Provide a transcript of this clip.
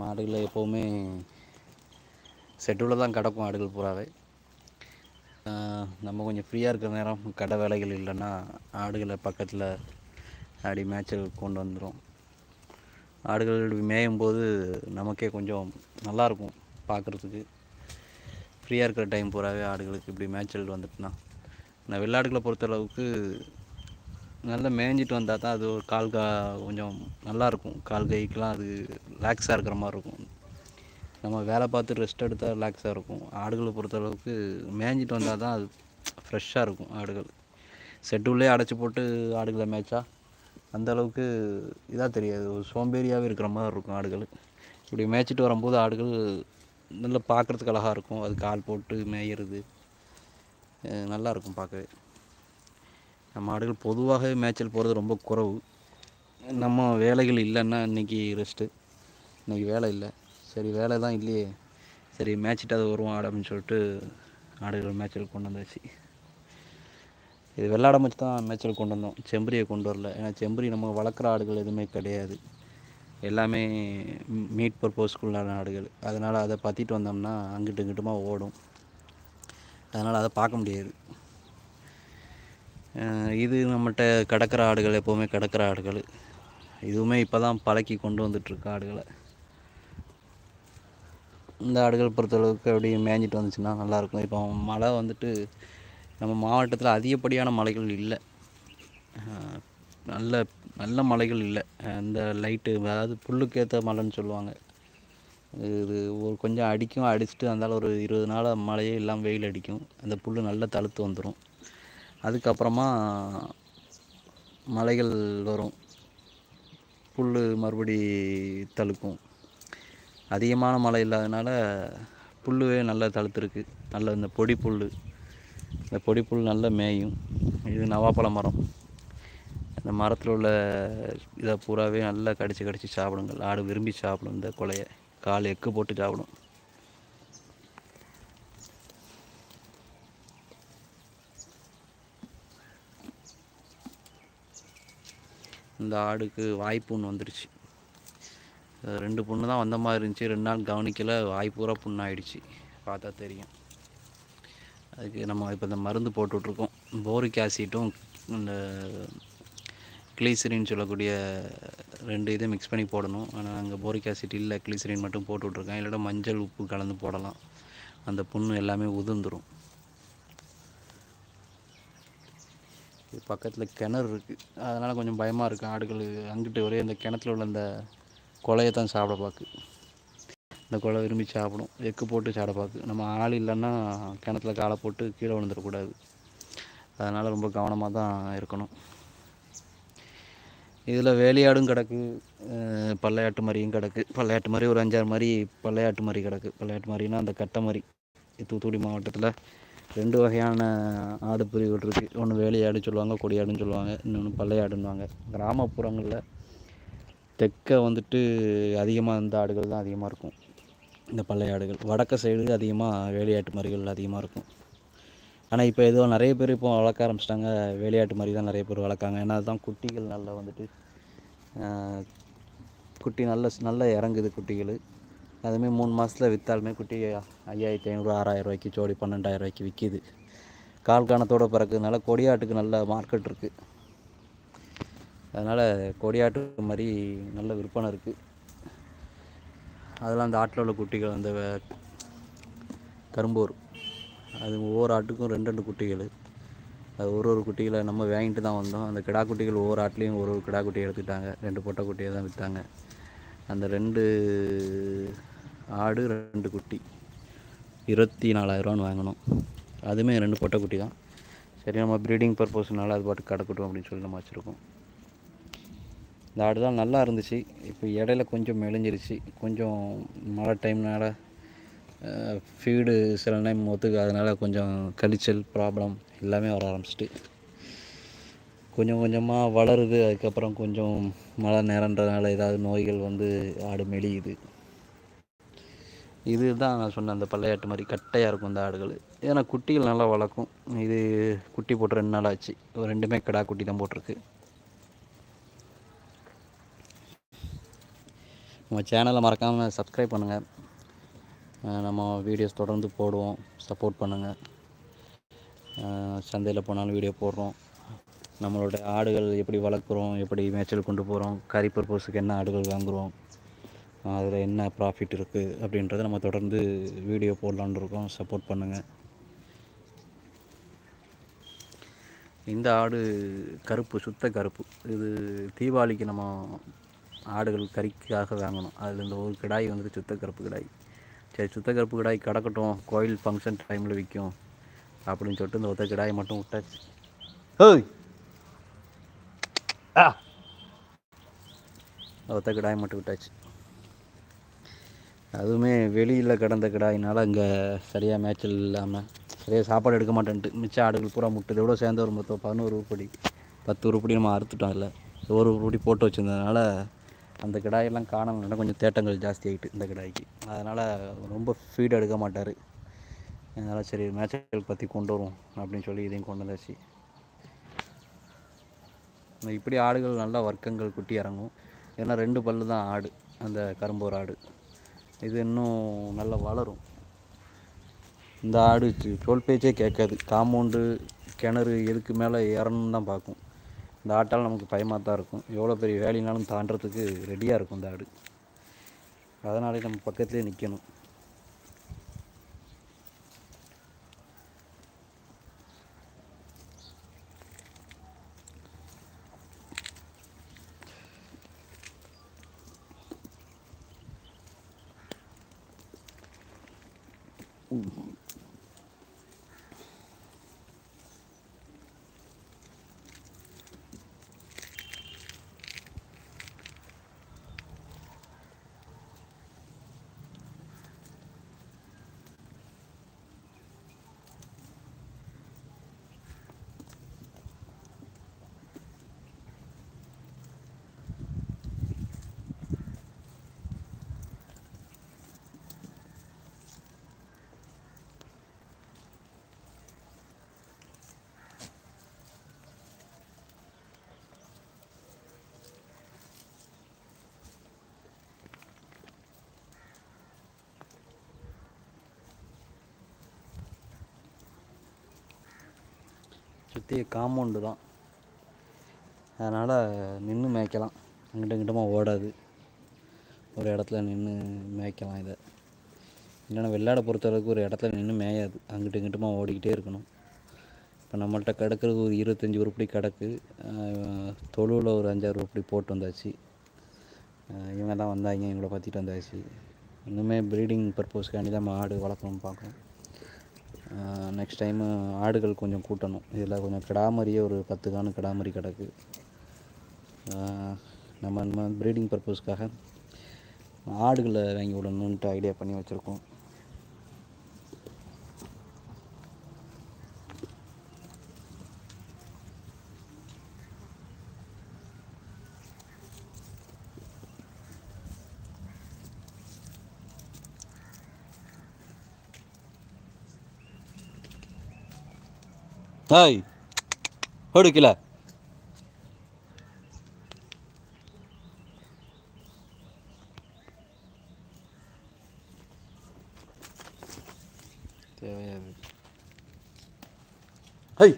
மாடுகளில் எப்போவுமே செட்டுவில் தான் கிடக்கும் ஆடுகள் பூராவே. நம்ம கொஞ்சம் ஃப்ரீயாக இருக்கிற நேரம் கடை வேலைகள் இல்லைன்னா ஆடுகளை பக்கத்தில் அப்படி மேய்ச்சல் கொண்டு வந்துடும் ஆடுகள் மேயும் போது நமக்கே கொஞ்சம் நல்லாயிருக்கும் பார்க்குறதுக்கு ஃப்ரீயாக இருக்கிற டைம் பூராவே ஆடுகளுக்கு இப்படி மேய்ச்சல் வந்துட்டுனா. நான் வெள்ளாடுகளை பொறுத்தளவுக்கு நல்லா மேய்ஞ்சிட்டு வந்தால் தான் அது ஒரு கால் கா கொஞ்சம் நல்லாயிருக்கும். கால் கைக்கெலாம் அது ரிலாக்ஸாக இருக்கிற மாதிரி இருக்கும். நம்ம வேலை பார்த்து ரெஸ்ட் எடுத்தால் ரிலாக்ஸாக இருக்கும். ஆடுகளை பொறுத்தளவுக்கு மேய்ஞ்சிட்டு வந்தால் தான் அது ஃப்ரெஷ்ஷாக இருக்கும் ஆடுகள். செட்டுள்ளே அடைச்சி போட்டு ஆடுகளை மேய்ச்சா அந்த அளவுக்கு இதாக தெரியாது. ஒரு சோம்பேறியாகவே இருக்கிற மாதிரி இருக்கும் ஆடுகள். இப்படி மேய்ச்சிட்டு வரும்போது ஆடுகள் நல்லா பார்க்குறதுக்கு அழகாக இருக்கும். அது கால் போட்டு மேயிறது நல்லாயிருக்கும் நல்லா இருக்கும் பார்க்கவே. நம்ம ஆடுகள் பொதுவாகவே மேய்ச்சல் போகிறது ரொம்ப குறைவு. நம்ம வேலைகள் இல்லைன்னா இன்றைக்கி ரெஸ்ட்டு இன்றைக்கி வேலை இல்லை. சரி வேலை தான் இல்லையே. சரி மேய்ச்சிட்டு அது வருவோம் ஆடு அப்படின்னு சொல்லிட்டு ஆடுகள் மேய்ச்சல் கொண்டு வந்தாச்சு. இது வெள்ளாடை வச்சு தான் மேய்ச்சல் கொண்டு வந்தோம். செம்பரியை கொண்டு வரல. ஏன்னா செம்பரி நம்ம வளர்க்குற ஆடுகள் எதுவுமே கிடையாது. எல்லாமே மீட் பர்பஸ்க்குள்ளான ஆடுகள். அதனால் அதை பற்றிட்டு வந்தோம்னா அங்கிட்டு இங்கிட்டுமா ஓடும். அதனால் அதை பார்க்க முடியாது. இது நம்மகிட்ட கிடக்கிற ஆடுகள் எப்போவுமே கிடக்கிற ஆடுகள். இதுவுமே இப்போ தான் பழக்கி கொண்டு வந்துட்டுருக்கு ஆடுகளை. இந்த ஆடுகள் பொறுத்தளவுக்கு அப்படியே மேய்ஞ்சிட்டு வந்துச்சுன்னா நல்லாயிருக்கும் இப்போ மழை வந்துட்டு நம்ம மாவட்டத்தில் அதிகப்படியான மலைகள் இல்லை. நல்ல நல்ல மலைகள் இல்லை. இந்த லைட்டு அதாவது புல்லுக்கேற்ற மலைன்னு சொல்லுவாங்க. இது ஒரு கொஞ்சம் அடிக்கும் அடிச்சுட்டு அந்தால ஒரு இருபது நாள் மழையே இல்லாமல் வெயில் அடிக்கும். அந்த புல் நல்லா தழுத்து வந்துடும் அதுக்கப்புறமா மலைகள் வரும். புல் மறுபடி தழுக்கும். அதிகமான மழை இல்லாதனால புல்லுவே நல்லா தழுத்துருக்கு. நல்ல இந்த பொடி புல் இந்த பொடி புல் நல்லா மேயும். இது நவாப்பழ மரம். இந்த மரத்தில் உள்ள இதை பூராவே நல்லா கடிச்சு கடிச்சு சாப்பிடுங்கள். ஆடு விரும்பி சாப்பிடும் இந்த கொலையை. கால் எக்கு போட்டு சாப்பிடும். இந்த ஆடுக்கு வாய்ப்புண்ணு வந்துருச்சு. ரெண்டு புண்ணு தான் வந்த மாதிரி இருந்துச்சு. ரெண்டு நாள் கவனிக்கல வாய் பூரா புண்ணாயிடுச்சு. பார்த்தா தெரியும். அதுக்கு நம்ம இப்போ இந்த மருந்து போட்டுட்ருக்கோம். போரிக் ஆசிட்டும் இந்த கிளீசரின்னு சொல்லக்கூடிய ரெண்டு இதை மிக்ஸ் பண்ணி போடணும். ஆனால் அங்கே போரிக் ஆசிட் இல்லை. கிளீசரின் மட்டும் போட்டு விட்ருக்கேன் இல்லைன்னா மஞ்சள் உப்பு கலந்து போடலாம். அந்த புண்ணு எல்லாமே உதிர்ந்துடும் இது பக்கத்தில் கிணறு இருக்குது அதனால் கொஞ்சம் பயமாக இருக்குது ஆடுகள் அங்கிட்டு ஒரே அந்த கிணத்துல உள்ள அந்த கொலையை தான் சாப்பிட பார்க்கு. இந்த கொலை விரும்பி சாப்பிடும். எக்கு போட்டு சாப்பிட பார்க்கு. நம்ம ஆள் இல்லைன்னா கிணத்துல காலை போட்டு கீழே விழுந்துடக்கூடாது அதனால் ரொம்ப கவனமாக தான் இருக்கணும். இதில் வேலையாடும் கிடக்கு. பள்ளையாட்டு பல்லையாட்டு மாதிரியும் கிடக்கு. பல்லையாட்டு மாதிரி ஒரு அஞ்சாறு மாதிரி பல்லையாட்டு மாதிரி கிடக்கு. பல்லையாட்டு மாதிரினா அந்த கட்டை மாதிரி தூத்துக்குடி மாவட்டத்தில் ரெண்டு வகையான ஆடு பிரிவுகள் இருக்குது ஒன்று வேலையாடுன்னு சொல்லுவாங்க கொடியாடுன்னு சொல்லுவாங்க இன்னொன்று பள்ளையாடுன்னுவாங்க கிராமப்புறங்களில் தெற்க வந்துட்டு அதிகமாக இந்த ஆடுகள் தான் அதிகமாக இருக்கும். இந்த பள்ளையாடுகள். வடக்க சைடு அதிகமாக வேலையாட்டு மறிகள் அதிகமாக இருக்கும். ஆனால் இப்போ ஏதோ நிறைய பேர் இப்போ வளர்க்க ஆரம்பிச்சிட்டாங்க. வேலையாட்டு மாதிரி தான் நிறைய பேர் வளர்க்காங்க. ஏன்னா அதுதான் குட்டிகள் நல்லா வந்துட்டு குட்டி நல்ல நல்லா இறங்குது குட்டிகள். அதுமாரி மூணு மாதத்துல விற்றாலுமே குட்டி ஐயாயிரத்தி ஐநூறு ஆறாயிரம் ரூபாய்க்கு ஜோடி பன்னெண்டாயிரம் ரூபாய்க்கு விற்கிது கால் காணத்தோட பிறக்கிறதுனால கொடியாட்டுக்கு நல்ல மார்க்கெட் இருக்குது அதனால் கொடியாட்டு மாதிரி நல்ல விற்பனை இருக்குது அதெல்லாம் அந்த ஆட்டில் உள்ள குட்டிகள் அந்த கரும்பூர். கரும்போர் அது ஒவ்வொரு ஆட்டுக்கும் ரெண்டு ரெண்டு குட்டிகள். அது ஒரு ஒரு குட்டிகளை நம்ம வாங்கிட்டு தான் வந்தோம். அந்த கிடா குட்டிகள் ஒவ்வொரு ஆட்லேயும் ஒரு ஒரு கிடா குட்டி எடுத்துக்கிட்டாங்க. ரெண்டு பொட்டை குட்டியை தான் விற்றாங்க அந்த ரெண்டு ஆடு ரெண்டு குட்டி. இருபத்தி நாலாயிரரூவான்னு வாங்கினோம் அதுவுமே ரெண்டு பொட்டை குட்டி தான். சரி நம்ம ப்ரீடிங் பர்பஸ்னால அது பாட்டு கிடக்கட்டும் அப்படின்னு சொல்லி நம்ம வச்சுருக்கோம். இந்த ஆடு தான் நல்லா இருந்துச்சு. இப்போ இடையில கொஞ்சம் மெலிஞ்சிருச்சு. கொஞ்சம் மழை டைம்னால ஃபீடு சில டைம் ஒத்துக்காதனால கொஞ்சம் கழிச்சல் ப்ராப்ளம் எல்லாமே வர ஆரம்பிச்சிட்டு. கொஞ்சம் கொஞ்சமாக வளருது. அதுக்கப்புறம் கொஞ்சம் மழை நேரன்றதுனால ஏதாவது நோய்கள் வந்து ஆடு மெலியுது. இது தான் நான் சொன்ன அந்த பள்ளையாட்டு மாதிரி கட்டையாக இருக்கும் இந்த ஆடுகள். ஏன்னா குட்டிகள் நல்லா வளர்க்கும். இது குட்டி போட்டு ரெண்டு நாள் ஆச்சு. ஒரு ரெண்டுமே கடா குட்டி தான் போட்டிருக்கு. நம்ம சேனலை மறக்காமல் சப்ஸ்கிரைப் பண்ணுங்கள் நம்ம வீடியோஸ் தொடர்ந்து போடுவோம். சப்போர்ட் பண்ணுங்கள் சந்தையில் போனாலும் வீடியோ போடுறோம். நம்மளோட ஆடுகள் எப்படி வளர்க்குறோம் எப்படி மேய்ச்சல் கொண்டு போகிறோம் கறி பர்பஸுக்கு என்ன ஆடுகள் வாங்குகிறோம் அதில் என்ன ப்ராஃபிட் இருக்குது அப்படின்றத நம்ம தொடர்ந்து வீடியோ போடலான்னு இருக்கோம். சப்போர்ட் பண்ணுங்கள் இந்த ஆடு கருப்பு சுத்த கருப்பு. இது தீபாவளிக்கு நம்ம ஆடுகள் கறிக்காக வாங்கணும். அதில் இந்த ஒரு கிடாய் வந்துட்டு சுத்த கருப்பு கிடாய். சரி சுத்த கருப்பு கிடாய் கிடக்கட்டும். கோயில் ஃபங்க்ஷன் டைமில் விற்கும் அப்படின்னு சொல்லிட்டு இந்த ஒத்த கிடாயை மட்டும் விட்டாச்சு. ஆ ஒத்த கிடாயை மட்டும் விட்டாச்சு. அதுவுமே வெளியில் கிடந்த கிடாயினால் இங்கே சரியாக மேய்ச்சல் இல்லாமல் சரியாக சாப்பாடு எடுக்க மாட்டேன்ட்டு. மிச்சம் ஆடுகள் பூரா முட்டு. இதோட சேர்ந்து ஒரு மொத்தம் பதினோரு உருப்படி பத்து உருப்படி நம்ம அறுத்துட்டோம் இல்லை ஒரு உருப்படி போட்டு வச்சுருந்ததுனால அந்த கிடாயெல்லாம் காணலாம் கொஞ்சம் தேட்டங்கள் ஜாஸ்தி ஆகிட்டு இந்த கிடாய்க்கு. அதனால் ரொம்ப ஃபீட் எடுக்க மாட்டார். அதனால் சரி மேட்சுகள் பற்றி கொண்டு வருவோம் அப்படின்னு சொல்லி இதையும் கொண்டு வந்தாச்சு. இப்படி ஆடுகள் நல்லா வர்க்கங்கள் குட்டி இறங்கும். ஏன்னா ரெண்டு பல்லு தான் ஆடு. அந்த கரும்போர் ஆடு. இது இன்னும் நல்லா வளரும். இந்த ஆடு டோல் பேச்சே கேட்காது. காம்பவுண்டு கிணறு எதுக்கு மேலே இறணும் தான் பார்க்கும். இந்த ஆட்டால் நமக்கு பயமாக தான் இருக்கும். எவ்வளோ பெரிய வேலைனாலும் தாண்டறதுக்கு ரெடியாக இருக்கும் இந்த ஆடு. அதனாலே நம்ம பக்கத்துலேயே நிற்கணும் うん சுற்றி காம்பவுண்டு தான். அதனால் நின்று மேய்க்கலாம். அங்கிட்ட இங்கிட்டமாக ஓடாது. ஒரு இடத்துல நின்று மேய்க்கலாம் இதை. இல்லைன்னா வெள்ளாடை பொறுத்தளவுக்கு ஒரு இடத்துல நின்று மேயாது. அங்கிட்டு இங்கிட்டுமா ஓடிக்கிட்டே இருக்கணும். இப்போ நம்மள்கிட்ட கிடக்கிறது ஒரு இருபத்தஞ்சி உருப்படி கிடக்கு. தொழுவில் ஒரு அஞ்சாறு உருப்படி போட்டு வந்தாச்சு. இவங்க தான் வந்தாங்க இவங்கள பற்றிட்டு வந்தாச்சு. இன்னுமே ப்ரீடிங் பர்பஸ்க்காண்டி தான் நம்ம ஆடு வளர்க்கணும்னு பார்க்குறோம் நெக்ஸ்ட் டைமு ஆடுகள் கொஞ்சம் கூட்டணும். இதில் கொஞ்சம் கிடாமரியே ஒரு பத்து காணு கிடாமரி கிடக்கு. நம்ம நம்ம ப்ரீடிங் பர்பஸ்க்காக ஆடுகளை வாங்கி விடணுன்ட்டு ஐடியா பண்ணி வச்சுருக்கோம். Hi ಹೊಡುಕಿಲ್ಲ தேவையாது high